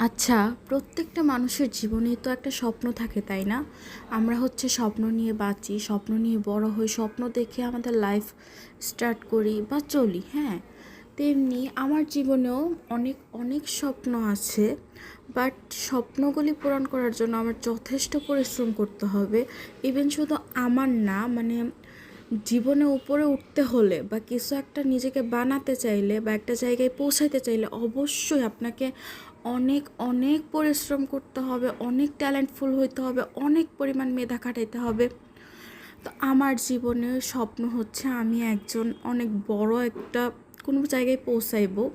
আচ্ছা প্রত্যেকটা মানুষের জীবনে তো একটা স্বপ্ন থাকে, তাই না? আমরা হচ্ছে স্বপ্ন নিয়ে বাঁচি, স্বপ্ন নিয়ে বড় হই, স্বপ্ন দেখে আমাদের লাইফ স্টার্ট করি বা চলি হ্যাঁ? তেমনি আমার জীবনেও অনেক অনেক স্বপ্ন আছে বাট স্বপ্নগুলি পূরণ করার জন্য আমার যথেষ্ট পরিশ্রম করতে হবে। ইভেন শুধু আমার না মানে জীবনে উপরে উঠতে হলে বা কিছু একটা নিজেকে বানাতে চাইলে বা একটা জায়গায় পৌঁছাতে চাইলে অবশ্যই আপনাকে অনেক অনেক পরিশ্রম করতে হবে, অনেক ট্যালেন্টফুল হইতে হবে, অনেক পরিমাণ মেধা খাটাইতে হবে। তো আমার জীবনের স্বপ্ন হচ্ছে আমি একজন অনেক বড় একটা কোনো জায়গায় পৌঁছাইবো।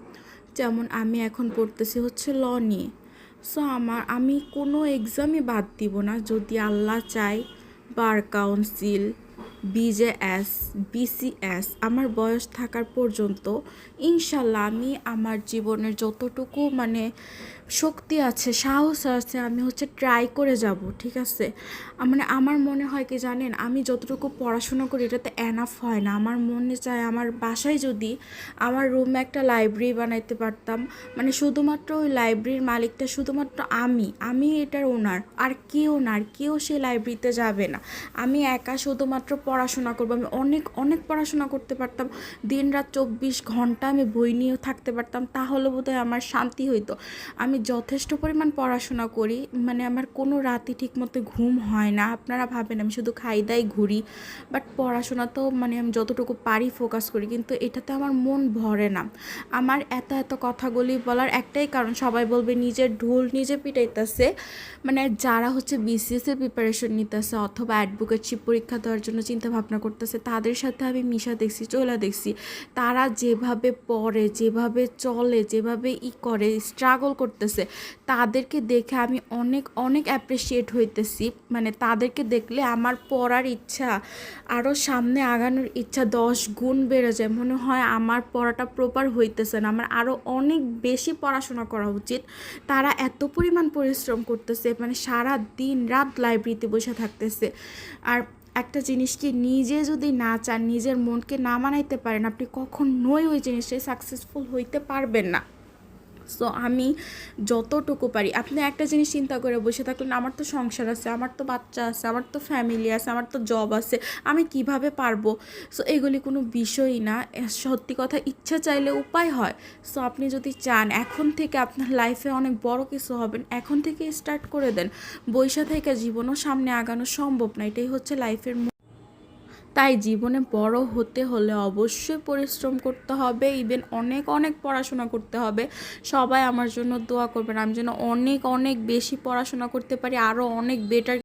যেমন আমি এখন পড়তেছি হচ্ছে ল নিয়ে। সো আমার, আমি কোনো এক্সামই বাদ দিব না। যদি আল্লাহ চায় বার কাউন্সিল বিজেএস বিসিএস আমার বয়স থাকার পর্যন্ত ইনশাল্লাহ আমি আমার জীবনের যতটুকু মানে শক্তি আছে, সাহস আছে, আমি হচ্ছে ট্রাই করে যাব, ঠিক আছে? মানে আমার মনে হয় কি জানেন, আমি যতটুকু পড়াশোনা করি এটাতে এনাফ হয় না। আমার মনে চায় আমার বাসায় যদি আমার রুমে একটা লাইব্রেরি বানাইতে পারতাম মানে শুধুমাত্র ওই লাইব্রেরির মালিকটা শুধুমাত্র আমি আমি এটার ওনার আর কেউ আর কেউ সেই লাইব্রেরিতে যাবে না। আমি একা শুধুমাত্র পড়াশোনা করব, আমি অনেক অনেক পড়াশোনা করতে পারতাম দিন রাত চব্বিশ ঘণ্টা আমি বই নিয়েও থাকতে পারতাম, তাহলে বোধহয় আমার শান্তি হইতো। আমি যথেষ্ট পরিমাণ পড়াশোনা করি মানে আমার কোনো রাতে ঠিক মতো ঘুম হয় না। আপনারা ভাবেন আমি শুধু খাই দাই ঘুরি বাট পড়াশোনা তো মানে আমি যতটুকু পারি ফোকাস করি, কিন্তু এটাতে আমার মন ভরে না। আমার এত এত কথাগুলি বলার একটাই কারণ, সবাই বলবে নিজের ঢোল নিজে পিটাইতেছে মানে যারা হচ্ছে বিসিএসের প্রিপারেশন নিতেছে অথবা অ্যাডভোকেটশিপ পরীক্ষা দেওয়ার জন্য চিন্তা ভাবনা করতেছে, তাদের সাথে আমি মিশা দেখছি চোলা দেখছি। তারা যেভাবে পড়ে, যেভাবে চলে, যেভাবে ই করে স্ট্রাগল করতেছে তাদেরকে দেখে আমি অনেক অনেক অ্যাপ্রিসিয়েট হইতেছি। মানে তাদেরকে দেখলে আমার পড়ার ইচ্ছা আরও সামনে আগানোর ইচ্ছা দশ গুণ বেড়ে যায়। মনে হয় আমার পড়াটা প্রপার হইতেছে না। আমার আরও অনেক বেশি পড়াশোনা করা উচিত। তারা এত পরিমাণ পরিশ্রম করতেছে মানে সারা দিন রাত লাইব্রেরিতে বসে থাকতেছে। আর একটা জিনিস কি, নিজে যদি না চান, নিজের মনকে না মানাইতে পারেন, আপনি কখনোই ওই জিনিসটাই সাকসেসফুল হইতে পারবেন না। সো আমি যতটুকু পারি, আপনি একটা জিনিস চিন্তা করে বসে থাকলেন আমার তো সংসার আছে, আমার তো বাচ্চা আছে, আমার তো ফ্যামিলি আছে, আমার তো জব আছে, আমি কীভাবে পারব? সো এগুলি কোনো বিষয়ই না সত্যি কথা ইচ্ছা চাইলে উপায় হয়। সো আপনি যদি চান, এখন থেকে আপনার লাইফে অনেক বড় কিছু হবেন, এখন থেকে স্টার্ট করে দেন, বৈশা থেকে জীবনও সামনে আগানো সম্ভব না, এটাই হচ্ছে লাইফের তাই জীবনে বড় হতে হলে অবশ্যই পরিশ্রম করতে হবে। ইভেন অনেক অনেক পড়াশোনা করতে হবে। সবাই আমার জন্য দোয়া করবেন। আমি যেন অনেক অনেক বেশি পড়াশোনা করতে পারি আরও অনেক বেটার